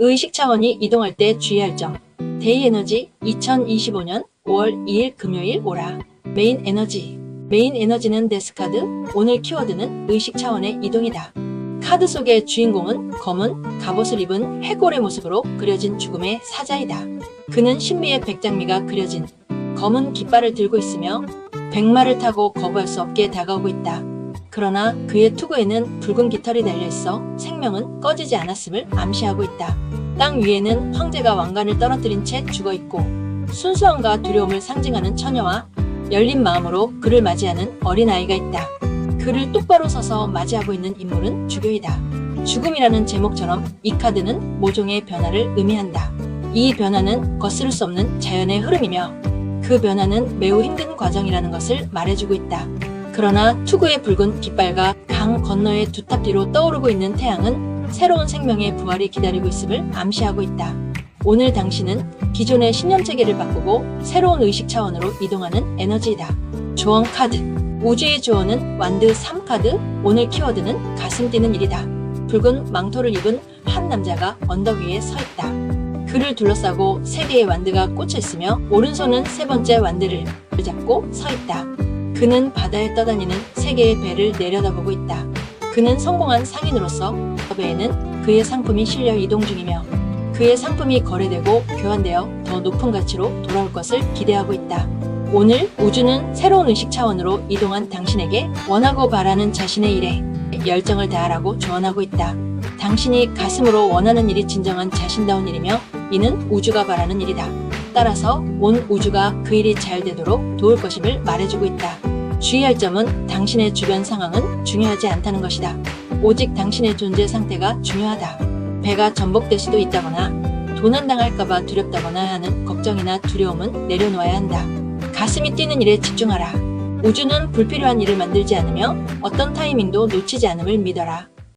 의식 차원이 이동할 때 주의할 점. 데이 에너지 2025년 5월 2일 금요일 오라. 메인 에너지. 메인 에너지는 데스카드. 오늘 키워드는 의식 차원의 이동이다. 카드 속의 주인공은 검은 갑옷을 입은 해골의 모습으로 그려진 죽음의 사자이다. 그는 신비의 백장미가 그려진 검은 깃발을 들고 있으며 백마를 타고 거부할 수 없게 다가오고 있다. 그러나 그의 투구에는 붉은 깃털이 달려 있어 생명은 꺼지지 않았음을 암시하고 있다. 땅 위에는 황제가 왕관을 떨어뜨린 채 죽어 있고 순수함과 두려움을 상징하는 처녀와 열린 마음으로 그를 맞이하는 어린아이가 있다. 그를 똑바로 서서 맞이하고 있는 인물은 주교이다. 죽음이라는 제목처럼 이 카드는 모종의 변화를 의미한다. 이 변화는 거스를 수 없는 자연의 흐름이며 그 변화는 매우 힘든 과정이라는 것을 말해주고 있다. 그러나 투구의 붉은 깃발과 강 건너의 두 탑 뒤로 떠오르고 있는 태양은 새로운 생명의 부활이 기다리고 있음을 암시하고 있다. 오늘 당신은 기존의 신념 체계를 바꾸고 새로운 의식 차원으로 이동하는 에너지이다. 조언 카드. 우주의 조언은 완드 3카드. 오늘 키워드는 가슴 뛰는 일이다. 붉은 망토를 입은 한 남자가 언덕 위에 서 있다. 그를 둘러싸고 세 개의 완드가 꽂혀 있으며 오른손은 세 번째 완드를 잡고 서 있다. 그는 바다에 떠다니는 세 개의 배를 내려다보고 있다. 그는 성공한 상인으로서 배에는 그의 상품이 실려 이동 중이며 그의 상품이 거래되고 교환되어 더 높은 가치로 돌아올 것을 기대하고 있다. 오늘 우주는 새로운 의식 차원으로 이동한 당신에게 원하고 바라는 자신의 일에 열정을 다하라고 조언하고 있다. 당신이 가슴으로 원하는 일이 진정한 자신다운 일이며 이는 우주가 바라는 일이다. 따라서 온 우주가 그 일이 잘 되도록 도울 것임을 말해주고 있다. 주의할 점은 당신의 주변 상황은 중요하지 않다는 것이다. 오직 당신의 존재 상태가 중요하다. 배가 전복될 수도 있다거나 도난당할까봐 두렵다거나 하는 걱정이나 두려움은 내려놓아야 한다. 가슴이 뛰는 일에 집중하라. 우주는 불필요한 일을 만들지 않으며 어떤 타이밍도 놓치지 않음을 믿어라.